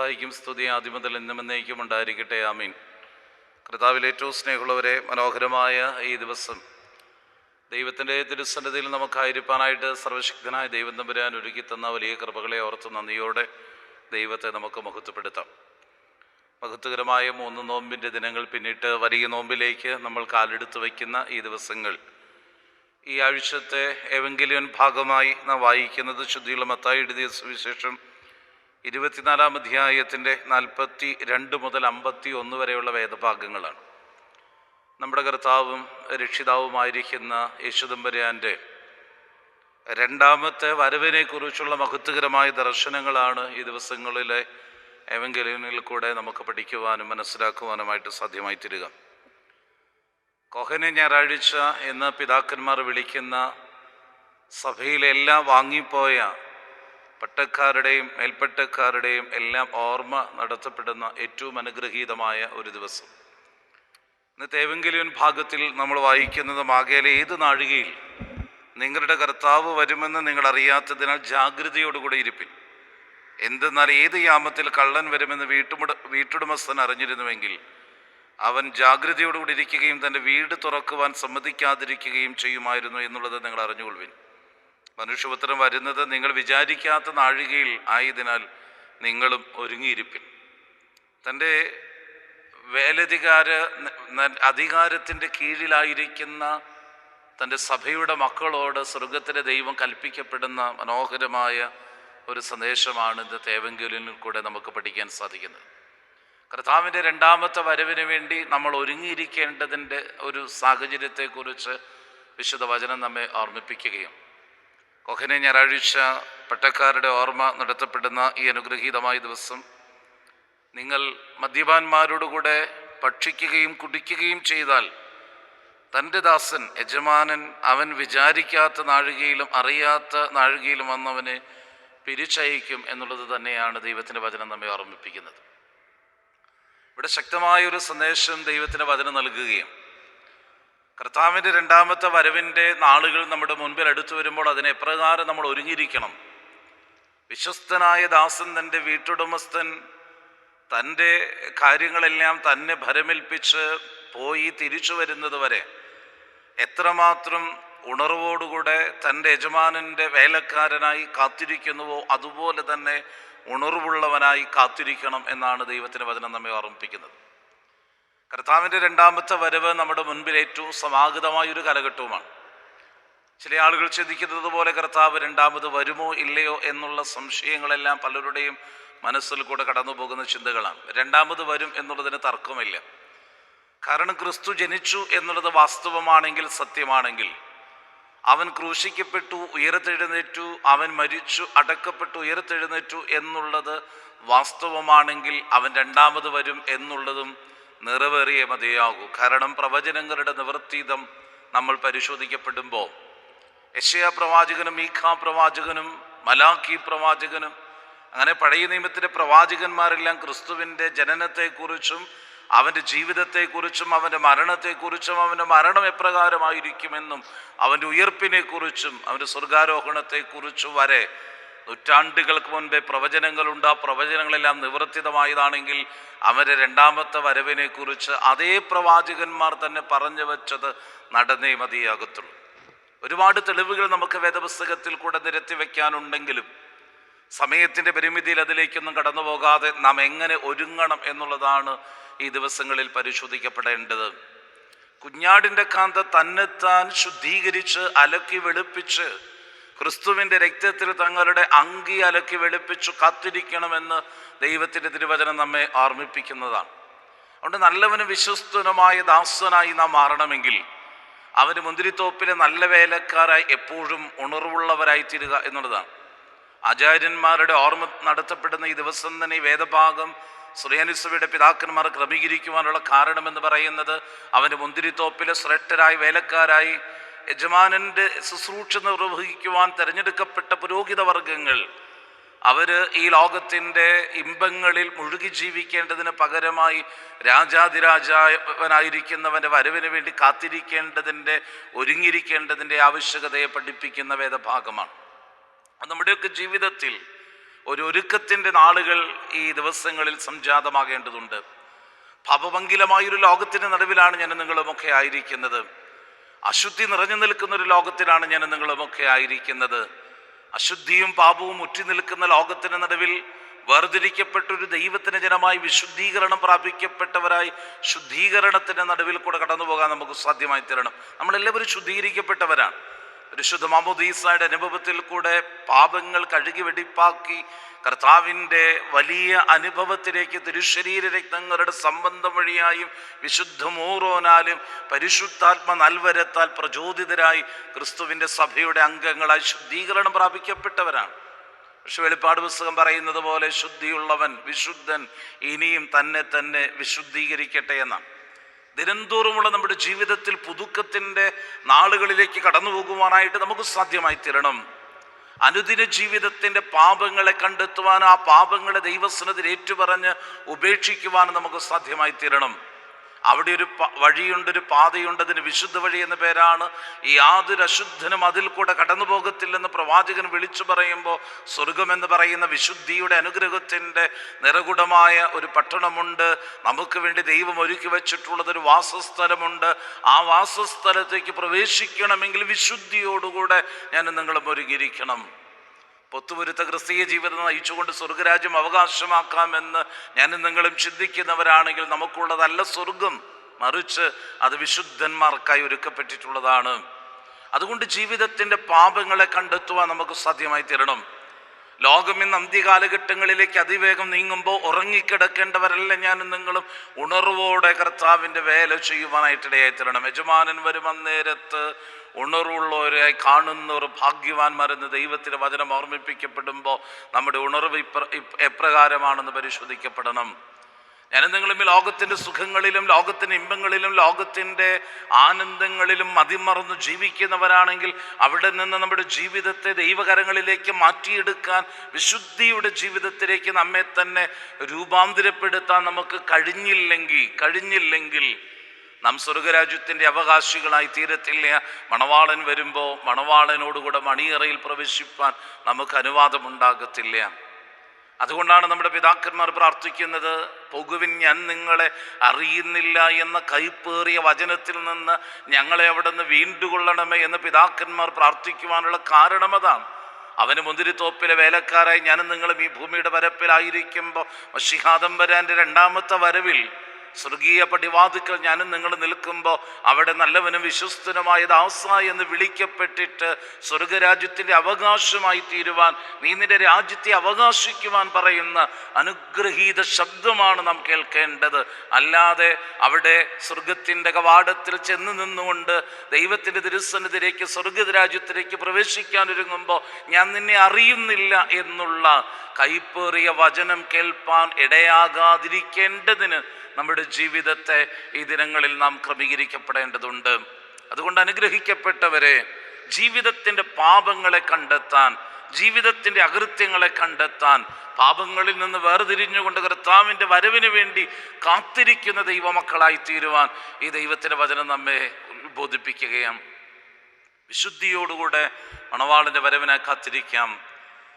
പരിശുദ്ധരൂഹായിക്കും സ്തുതി ആദ്യമുതൽ എന്നും എന്നേക്കും ഉണ്ടായിരിക്കട്ടെ. ആമീൻ. കർത്താവിൽ ഏറ്റവും സ്നേഹമുള്ളവരെ മനോഹരമായ ഈ ദിവസം ദൈവത്തിന്റെ തിരുസന്നിധിയിൽ നമുക്കായിരിക്കാനായിട്ട് സർവശക്തനായ ദൈവം തമ്പുരാൻ ഒരുക്കി തന്ന വലിയ കൃപകളെ ഓർത്ത് നന്ദിയോടെ ദൈവത്തെ നമുക്ക് മഹത്വപ്പെടുത്താം. മഹത്വകരമായ മൂന്ന് നോമ്പിന്റെ ദിനങ്ങൾ പിന്നിട്ട് വലിയ നോമ്പിലേക്ക് നമ്മൾ കാലെടുത്ത് വയ്ക്കുന്ന ഈ ദിവസങ്ങൾ. ഈ ആഴ്ചത്തെ എവെങ്കിലിയൻ ഭാഗമായി നാം വായിക്കുന്നത് ശുദ്ധിയുള്ള മത്തായി എഴുതിയ സുവിശേഷം ഇരുപത്തിനാലാം അധ്യായത്തിന്റെ നാൽപ്പത്തി രണ്ട് മുതൽ അമ്പത്തി ഒന്ന് വരെയുള്ള വേദഭാഗങ്ങളാണ്. നമ്മുടെ കർത്താവും രക്ഷിതാവുമായിരിക്കുന്ന യേശുദമ്പരാന്റെ രണ്ടാമത്തെ വരവിനെക്കുറിച്ചുള്ള മഹത്വകരമായ ദർശനങ്ങളാണ് ഈ ദിവസങ്ങളിലെ എവങ്കലിനിൽ കൂടെ നമുക്ക് പഠിക്കുവാനും മനസ്സിലാക്കുവാനുമായിട്ട് സാധ്യമായി തീരുക. കൊഹനെ ഞായറാഴ്ച എന്ന് പിതാക്കന്മാർ വിളിക്കുന്ന സഭയിലെല്ലാം വാങ്ങിപ്പോയ പട്ടക്കാരുടെയും മേൽപ്പട്ടക്കാരുടെയും എല്ലാം ഓർമ്മ നടത്തപ്പെടുന്ന ഏറ്റവും അനുഗ്രഹീതമായ ഒരു ദിവസം. ഇന്നത്തെ ഏവെങ്കിലും ഭാഗത്തിൽ നമ്മൾ വായിക്കുന്നത് മാകയിലെ ഏത് നാഴികയിൽ നിങ്ങളുടെ കർത്താവ് വരുമെന്ന് നിങ്ങൾ അറിയാത്തതിനാൽ ജാഗ്രതയോടുകൂടി ഇരിപ്പിൻ. എന്തെന്നാൽ ഏത് യാമത്തിൽ കള്ളൻ വരുമെന്ന് വീട്ടുമുട വീട്ടുടമസ്ഥൻ അറിഞ്ഞിരുന്നുവെങ്കിൽ അവൻ ജാഗ്രതയോടുകൂടി ഇരിക്കുകയും തന്റെ വീട് തുറക്കുവാൻ സമ്മതിക്കാതിരിക്കുകയും ചെയ്യുമായിരുന്നു എന്നുള്ളത് നിങ്ങൾ അറിഞ്ഞുകൊള്ളുവിൻ. മനുഷ്യപുത്രം വരുന്നത് നിങ്ങൾ വിചാരിക്കാത്ത നാഴികയിൽ ആയതിനാൽ നിങ്ങളും ഒരുങ്ങിയിരിപ്പിൻ. തന്റെ വേലധികാര അധികാരത്തിന്റെ കീഴിലായിരിക്കുന്ന തന്റെ സഭയുടെ മക്കളോട് സ്വർഗത്തിലെ ദൈവം കൽപ്പിക്കപ്പെടുന്ന മനോഹരമായ ഒരു സന്ദേശമാണ് ഇന്ന് തേവങ്കലിൽ കൂടെ നമുക്ക് പഠിക്കാൻ സാധിക്കുന്നത്. കർത്താവിന്റെ രണ്ടാമത്തെ വരവിന് വേണ്ടി നമ്മൾ ഒരുങ്ങിയിരിക്കേണ്ടതിന്റെ ഒരു സാഹചര്യത്തെക്കുറിച്ച് വിശുദ്ധ വചനം നമ്മെ ഓർമ്മിപ്പിക്കുകയും കൊഹനെ ഞായറാഴ്ച പട്ടക്കാരുടെ ഓർമ്മ നടത്തപ്പെടുന്ന ഈ അനുഗ്രഹീതമായ ദിവസം നിങ്ങൾ മദ്യപാന്മാരോടുകൂടെ ഭക്ഷിക്കുകയും കുടിക്കുകയും ചെയ്താൽ തന്റെ ദാസൻ യജമാനൻ അവൻ വിചാരിക്കാത്ത നാഴികയിലും അറിയാത്ത നാഴികയിലും വന്നവന് പിരിച്ചയക്കും എന്നുള്ളത് തന്നെയാണ് ദൈവത്തിന്റെ വചനം നമ്മെ ഓർമ്മിപ്പിക്കുന്നത്. ഇവിടെ ശക്തമായൊരു സന്ദേശം ദൈവത്തിന്റെ വചനം നൽകുകയും കർത്താവിന്റെ രണ്ടാമത്തെ വരവിന്റെ നാളുകൾ നമ്മുടെ മുൻപിൽ അടുത്തു വരുമ്പോൾ അതിനെ എപ്രകാരം നമ്മൾ ഒരുങ്ങിയിരിക്കണം. വിശ്വസ്തനായ ദാസൻ തന്റെ വീട്ടുടമസ്ഥൻ തന്റെ കാര്യങ്ങളെല്ലാം തന്നെ ഭരമേൽപ്പിച്ച് പോയി തിരിച്ചു വരുന്നത് വരെ എത്രമാത്രം ഉണർവോടുകൂടെ തന്റെ യജമാനന്റെ വേലക്കാരനായി കാത്തിരിക്കുന്നുവോ അതുപോലെ തന്നെ ഉണർവുള്ളവനായി കാത്തിരിക്കണം എന്നാണ് ദൈവത്തിന്റെ വചനം നമ്മെ ഓർമ്മിപ്പിക്കുന്നത്. കർത്താവിന്റെ രണ്ടാമത്തെ വരവ് നമ്മുടെ മുൻപിൽ ഏറ്റവും സമാഗതമായ ഒരു കാലഘട്ടവുമാണ്. ചില ആളുകൾ ചിന്തിക്കുന്നത് പോലെ കർത്താവ് രണ്ടാമത് വരുമോ ഇല്ലയോ എന്നുള്ള സംശയങ്ങളെല്ലാം പലരുടെയും മനസ്സിൽ കൂടെ കടന്നു പോകുന്ന ചിന്തകളാണ്. രണ്ടാമത് വരും എന്നുള്ളതിന് തർക്കമില്ല. കാരണം ക്രിസ്തു ജനിച്ചു എന്നുള്ളത് വാസ്തവമാണെങ്കിൽ സത്യമാണെങ്കിൽ അവൻ ക്രൂശിക്കപ്പെട്ടു ഉയർത്തെഴുന്നേറ്റു അവൻ മരിച്ചു അടക്കപ്പെട്ടു ഉയർത്തെഴുന്നേറ്റു എന്നുള്ളത് വാസ്തവമാണെങ്കിൽ അവൻ രണ്ടാമത് വരും എന്നുള്ളതും നിറവേറിയേ മതിയാകൂ. കാരണം പ്രവചനങ്ങളുടെ നിവൃത്തീതം നമ്മൾ പരിശോധിക്കപ്പെടുമ്പോൾ യശയ പ്രവാചകനും ഈഖാ പ്രവാചകനും മലാഖി പ്രവാചകനും അങ്ങനെ പഴയ നിയമത്തിലെ പ്രവാചകന്മാരെല്ലാം ക്രിസ്തുവിന്റെ ജനനത്തെക്കുറിച്ചും അവന്റെ ജീവിതത്തെക്കുറിച്ചും അവന്റെ മരണത്തെക്കുറിച്ചും അവന്റെ മരണം എപ്രകാരമായിരിക്കുമെന്നും അവന്റെ ഉയർപ്പിനെക്കുറിച്ചും അവന്റെ സ്വർഗാരോഹണത്തെക്കുറിച്ചും വരെ നൂറ്റാണ്ടുകൾക്ക് മുൻപേ പ്രവചനങ്ങളുണ്ട്. ആ പ്രവചനങ്ങളെല്ലാം നിവർത്തിതമായതാണെങ്കിൽ അവരെ രണ്ടാമത്തെ വരവിനെക്കുറിച്ച് അതേ പ്രവാചകന്മാർ തന്നെ പറഞ്ഞു വെച്ചത് നടന്നേ മതിയാകത്തുള്ളൂ. ഒരുപാട് തെളിവുകൾ നമുക്ക് വേദപുസ്തകത്തിൽ കൂടെ നിരത്തി വയ്ക്കാനുണ്ടെങ്കിലും സമയത്തിന്റെ പരിമിതിയിൽ അതിലേക്കൊന്നും കടന്നു പോകാതെ നാം എങ്ങനെ ഒരുങ്ങണം എന്നുള്ളതാണ് ഈ ദിവസങ്ങളിൽ പരിശോധിക്കപ്പെടേണ്ടത്. കുഞ്ഞാടിന്റെ കാന്ത തന്നെത്താൻ ശുദ്ധീകരിച്ച് അലക്കി വെളുപ്പിച്ച് ക്രിസ്തുവിന്റെ രക്തത്തിൽ തങ്ങളുടെ അങ്കി അലക്കി വെളുപ്പിച്ചു കാത്തിരിക്കണമെന്ന് ദൈവത്തിന്റെ തിരുവചനം നമ്മെ ഓർമ്മിപ്പിക്കുന്നതാണ്. അതുകൊണ്ട് നല്ലവനും വിശ്വസ്തനുമായ ദാസനായി നാം മാറണമെങ്കിൽ അവന് മുന്തിരിത്തോപ്പിലെ നല്ല വേലക്കാരായി എപ്പോഴും ഉണർവുള്ളവരായി തീരുക എന്നുള്ളതാണ്. ആചാര്യന്മാരുടെ ഓർമ്മ നടത്തപ്പെടുന്ന ഈ ദിവസം തന്നെ ഈ വേദഭാഗം സുറിയാനിസഭയുടെ പിതാക്കന്മാർ ക്രമീകരിക്കുവാനുള്ള കാരണമെന്ന് പറയുന്നത് അവന്റെ മുന്തിരിത്തോപ്പിലെ ശ്രേഷ്ഠരായി വേലക്കാരായി യജമാനന്റെ ശുശ്രൂഷ നിർവഹിക്കുവാൻ തിരഞ്ഞെടുക്കപ്പെട്ട പുരോഹിത വർഗങ്ങൾ അവർ ഈ ലോകത്തിന്റെ ഇമ്പങ്ങളിൽ മുഴുകി ജീവിക്കേണ്ടതിന് പകരമായി രാജാതിരാജാവനായിരിക്കുന്നവന്റെ വരവിന് വേണ്ടി കാത്തിരിക്കേണ്ടതിന്റെ ഒരുങ്ങിയിരിക്കേണ്ടതിന്റെ ആവശ്യകതയെ പഠിപ്പിക്കുന്ന വേദഭാഗമാണ്. നമ്മുടെയൊക്കെ ജീവിതത്തിൽ ഒരു ഒരുക്കത്തിന്റെ നാളുകൾ ഈ ദിവസങ്ങളിൽ സംജാതമാകേണ്ടതുണ്ട്. പാപമംഗിലമായൊരു ലോകത്തിന്റെ നടുവിലാണ് ഞാൻ നിങ്ങളുമൊക്കെ ആയിരിക്കുന്നത്. അശുദ്ധി നിറഞ്ഞു നിൽക്കുന്ന ഒരു ലോകത്തിലാണ് ഞാൻ നിങ്ങളുമൊക്കെ ആയിരിക്കുന്നത്. അശുദ്ധിയും പാപവും ഉറ്റി നിൽക്കുന്ന ലോകത്തിന് നടുവിൽ വേർതിരിക്കപ്പെട്ട ഒരു ദൈവത്തിന് ജനമായി വിശുദ്ധീകരണം പ്രാപിക്കപ്പെട്ടവരായി ശുദ്ധീകരണത്തിന്റെ നടുവിൽ കൂടെ കടന്നു പോകാൻ നമുക്ക് സാധ്യമായി തരണം. നമ്മളെല്ലാവരും ശുദ്ധീകരിക്കപ്പെട്ടവരാണ്. പരിശുദ്ധ മാമോദീസയുടെ അനുഭവത്തിൽ കൂടെ പാപങ്ങൾ കഴുകി വെടിപ്പാക്കി കർത്താവിന്റെ വലിയ അനുഭവത്തിലേക്ക് തിരുശരീര രക്തങ്ങളുടെ സംബന്ധം വഴിയായും വിശുദ്ധ മൂറോനാലും പരിശുദ്ധാത്മ നൽവരത്താൽ പ്രചോദിതരായി ക്രിസ്തുവിന്റെ സഭയുടെ അംഗങ്ങളായി ശുദ്ധീകരണം പ്രാപിക്കപ്പെട്ടവരാണ്. പക്ഷെ വെളിപ്പാട് പുസ്തകം പറയുന്നത് പോലെ ശുദ്ധിയുള്ളവൻ വിശുദ്ധൻ ഇനിയും തന്നെ തന്നെ വിശുദ്ധീകരിക്കട്ടെ എന്നാണ്. ദിനംതോറുമുള്ള നമ്മുടെ ജീവിതത്തിൽ പുതുക്കത്തിന്റെ നാളുകളിലേക്ക് കടന്നു പോകുവാനായിട്ട് നമുക്ക് സാധ്യമായി തീരണം. അനുദിന ജീവിതത്തിന്റെ പാപങ്ങളെ കണ്ടെത്തുവാനും ആ പാപങ്ങളെ ദൈവസ്നത്തിൽ ഏറ്റുപറഞ്ഞ് ഉപേക്ഷിക്കുവാനും നമുക്ക് സാധ്യമായി തീരണം. അവിടെ ഒരു വഴിയുണ്ട് ഒരു പാതയുണ്ട് അതിന് വിശുദ്ധ വഴി എന്ന പേരാണ്. യാതൊരു അശുദ്ധനും അതിൽ കൂടെ കടന്നു പോകത്തില്ലെന്ന് പ്രവാചകൻ വിളിച്ചു പറയുമ്പോൾ സ്വർഗമെന്ന് പറയുന്ന വിശുദ്ധിയുടെ അനുഗ്രഹത്തിന്റെ നിറകുടമായ ഒരു പട്ടണമുണ്ട്. നമുക്ക് വേണ്ടി ദൈവം ഒരുക്കി വെച്ചിട്ടുള്ളത് ഒരു വാസസ്ഥലമുണ്ട്. ആ വാസസ്ഥലത്തേക്ക് പ്രവേശിക്കണമെങ്കിൽ വിശുദ്ധിയോടുകൂടെ ഞാൻ നിങ്ങളും ഒരുങ്ങിയിരിക്കണം. പൊത്തുപുരുത്ത ക്രിസ്തീയ ജീവിതം നയിച്ചുകൊണ്ട് സ്വർഗരാജ്യം അവകാശമാക്കാമെന്ന് ഞാനും നിങ്ങളും ചിന്തിക്കുന്നവരാണെങ്കിൽ നമുക്കുള്ളതല്ല സ്വർഗം. മറിച്ച് അത് വിശുദ്ധന്മാർക്കായി ഒരുക്കപ്പെട്ടിട്ടുള്ളതാണ്. അതുകൊണ്ട് ജീവിതത്തിന്റെ പാപങ്ങളെ കണ്ടെത്തുവാൻ നമുക്ക് സാധ്യമായി തീരണം. ലോകം ഇന്ന് അന്ത്യകാലഘട്ടങ്ങളിലേക്ക് അതിവേഗം നീങ്ങുമ്പോൾ ഉറങ്ങിക്കിടക്കേണ്ടവരല്ല ഞാനും നിങ്ങളും. ഉണർവോടെ കർത്താവിന്റെ വേല ചെയ്യുവാനായിട്ടിടയായി തരണം. യജമാനൻ വരും അന്നേരത്ത് ഉണർവുള്ളവരായി ഒരു ഭാഗ്യവാന്മാരെന്ന് ദൈവത്തിന്റെ വചനം ഓർമ്മിപ്പിക്കപ്പെടുമ്പോൾ നമ്മുടെ ഉണർവ് ഇപ്ര എപ്രകാരമാണെന്ന് പരിശോധിക്കപ്പെടണം. ഞാനെന്തെങ്കിലും ലോകത്തിന്റെ സുഖങ്ങളിലും ലോകത്തിന്റെ ഇമ്പങ്ങളിലും ലോകത്തിന്റെ ആനന്ദങ്ങളിലും മതിമറന്ന് ജീവിക്കുന്നവരാണെങ്കിൽ അവിടെ നിന്ന് നമ്മുടെ ജീവിതത്തെ ദൈവകരങ്ങളിലേക്ക് മാറ്റിയെടുക്കാൻ വിശുദ്ധിയുടെ ജീവിതത്തിലേക്ക് നമ്മെ തന്നെ രൂപാന്തരപ്പെടുത്താൻ നമുക്ക് കഴിഞ്ഞില്ലെങ്കിൽ കഴിഞ്ഞില്ലെങ്കിൽ നാം സ്വർഗരാജ്യത്തിന്റെ അവകാശികളായി തീരത്തില്ല. മണവാളൻ വരുമ്പോൾ മണവാളനോടുകൂടെ മണിയറയിൽ പ്രവേശിപ്പാൻ നമുക്ക് അനുവാദമുണ്ടാകത്തില്ല. അതുകൊണ്ടാണ് നമ്മുടെ പിതാക്കന്മാർ പ്രാർത്ഥിക്കുന്നത് പോകുവിൻ ഞാൻ നിങ്ങളെ അറിയുന്നില്ല എന്ന കൈപ്പേറിയ വചനത്തിൽ നിന്ന് ഞങ്ങളെ അവിടെ നിന്ന് വീണ്ടുകൊള്ളണമേ എന്ന് പിതാക്കന്മാർ പ്രാർത്ഥിക്കുവാനുള്ള കാരണം അതാണ് അവന് മുന്തിരിത്തോപ്പിലെ വേലക്കാരായി ഞാനും നിങ്ങളും ഈ ഭൂമിയുടെ വരപ്പിലായിരിക്കുമ്പോൾ മഷിഹാദംബരാന്റെ രണ്ടാമത്തെ വരവിൽ സ്വർഗീയ പടിവാതുക്കൾ ഞാനും നിങ്ങൾ നിൽക്കുമ്പോൾ അവിടെ നല്ലവനും വിശ്വസ്തനുമായ ദാസ എന്ന് വിളിക്കപ്പെട്ടിട്ട് സ്വർഗരാജ്യത്തിന്റെ അവകാശമായി തീരുവാൻ നീ നിന്റെ രാജ്യത്തെ അവകാശിക്കുവാൻ പറയുന്ന അനുഗ്രഹീത ശബ്ദമാണ് നാം കേൾക്കേണ്ടത്. അല്ലാതെ അവിടെ സ്വർഗത്തിന്റെ കവാടത്തിൽ ചെന്ന് നിന്നുകൊണ്ട് ദൈവത്തിന്റെ തിരുസന്നിധിയിലേക്ക് സ്വർഗരാജ്യത്തിലേക്ക് പ്രവേശിക്കാൻ ഒരുങ്ങുമ്പോൾ ഞാൻ നിന്നെ അറിയുന്നില്ല എന്നുള്ള കൈപ്പേറിയ വചനം കേൾപ്പാൻ ഇടയാകാതിരിക്കേണ്ടതിന് നമ്മുടെ ജീവിതത്തെ ഈ ദിനങ്ങളിൽ നാം ക്രമീകരിക്കപ്പെടേണ്ടതുണ്ട്. അതുകൊണ്ട് അനുഗ്രഹിക്കപ്പെട്ടവരെ ജീവിതത്തിന്റെ പാപങ്ങളെ കണ്ടെത്താൻ ജീവിതത്തിന്റെ അകൃത്യങ്ങളെ കണ്ടെത്താൻ പാപങ്ങളിൽ നിന്ന് വേർതിരിഞ്ഞുകൊണ്ട് കർത്താവിന്റെ വരവിന് വേണ്ടി കാത്തിരിക്കുന്ന ദൈവമക്കളായി തീരുവാൻ ഈ ദൈവത്തിന്റെ വചനം നമ്മെ ബോധിപ്പിക്കുകയാണ് വിശുദ്ധിയോടുകൂടെ മണവാളിന്റെ വരവിനെ കാത്തിരിക്കാം.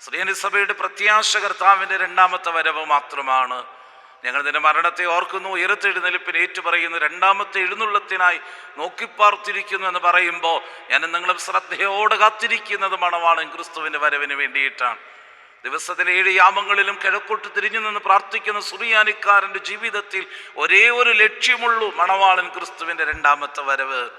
ശ്രീനിസഭയുടെ പ്രത്യാശ കർത്താവിന്റെ രണ്ടാമത്തെ വരവ് മാത്രമാണ്. ഞങ്ങൾ നിന്റെ മരണത്തെ ഓർക്കുന്നു ഉയരത്തെഴുന്നേൽപ്പിന് ഏറ്റുപറയുന്നു രണ്ടാമത്തെ എഴുന്നള്ളത്തിനായി നോക്കിപ്പാർത്തിരിക്കുന്നു എന്ന് പറയുമ്പോൾ ഞാൻ നിങ്ങളും ശ്രദ്ധയോടെ കാത്തിരിക്കുന്നത് മണമാണ് ക്രിസ്തുവിന്റെ വരവിന് വേണ്ടിയിട്ടാണ്. ദിവസത്തിലെ ഏഴ് യാമങ്ങളിലും കിഴക്കോട്ട് തിരിഞ്ഞു നിന്ന് പ്രാർത്ഥിക്കുന്ന സുറിയാനിക്കാരന്റെ ജീവിതത്തിൽ ഒരേ ഒരു ലക്ഷ്യമുള്ളൂ മണവാളൻ ക്രിസ്തുവിന്റെ രണ്ടാമത്തെ വരവ്.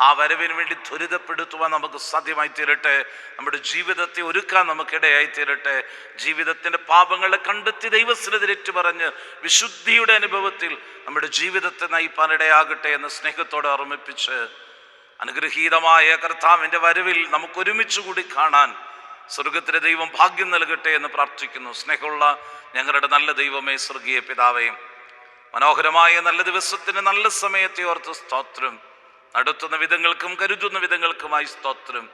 ആ വരവിന് വേണ്ടി ത്വരിതപ്പെടുത്തുവാൻ നമുക്ക് സാധ്യമായി തീരട്ടെ നമ്മുടെ ജീവിതത്തെ ഒരുക്കാൻ നമുക്കിടയായി തീരട്ടെ. ജീവിതത്തിന്റെ പാപങ്ങളെ കണ്ടെത്തി ദൈവസ്ഥിരത്തിലേറ്റു പറഞ്ഞ് വിശുദ്ധിയുടെ അനുഭവത്തിൽ നമ്മുടെ ജീവിതത്തെ നയിപ്പാൻ ഇടയാകട്ടെ എന്ന് സ്നേഹത്തോടെ ഓർമ്മിപ്പിച്ച് അനുഗ്രഹീതമായ കർത്താവിന്റെ വരവിൽ നമുക്ക് ഒരുമിച്ച് കൂടി കാണാൻ സ്വർഗത്തിലെ ദൈവം ഭാഗ്യം നൽകട്ടെ എന്ന് പ്രാർത്ഥിക്കുന്നു. സ്നേഹമുള്ള ഞങ്ങളുടെ നല്ല ദൈവമേ സ്വർഗീയ പിതാവേയും മനോഹരമായ നല്ല ദിവസത്തിന് നല്ല സമയത്തെ ഓർത്ത് സ്തോത്രം. നടത്തുന്ന വിധങ്ങൾക്കും കരുതുന്ന വിധങ്ങൾക്കുമായി സ്തോത്രം.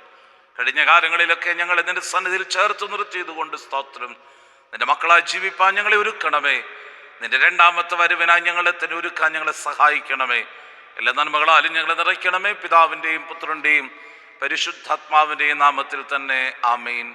കഴിഞ്ഞ കാലങ്ങളിലൊക്കെ ഞങ്ങൾ നിന്റെ സന്നിധിയിൽ ചേർത്ത് നിർത്തിയതുകൊണ്ട് സ്തോത്രം. നിന്റെ മക്കളാ ജീവിപ്പാൻ ഞങ്ങളെ ഒരുക്കണമേ. നിന്റെ രണ്ടാമത്തെ വരവിനായി ഞങ്ങളെ തന്നെ ഒരുക്കാൻ ഞങ്ങളെ സഹായിക്കണമേ. എല്ലാ നന്മകളാലും ഞങ്ങളെ നിറയ്ക്കണമേ. പിതാവിന്റെയും പുത്രന്റെയും പരിശുദ്ധാത്മാവിന്റെയും നാമത്തിൽ തന്നെ ആമീൻ.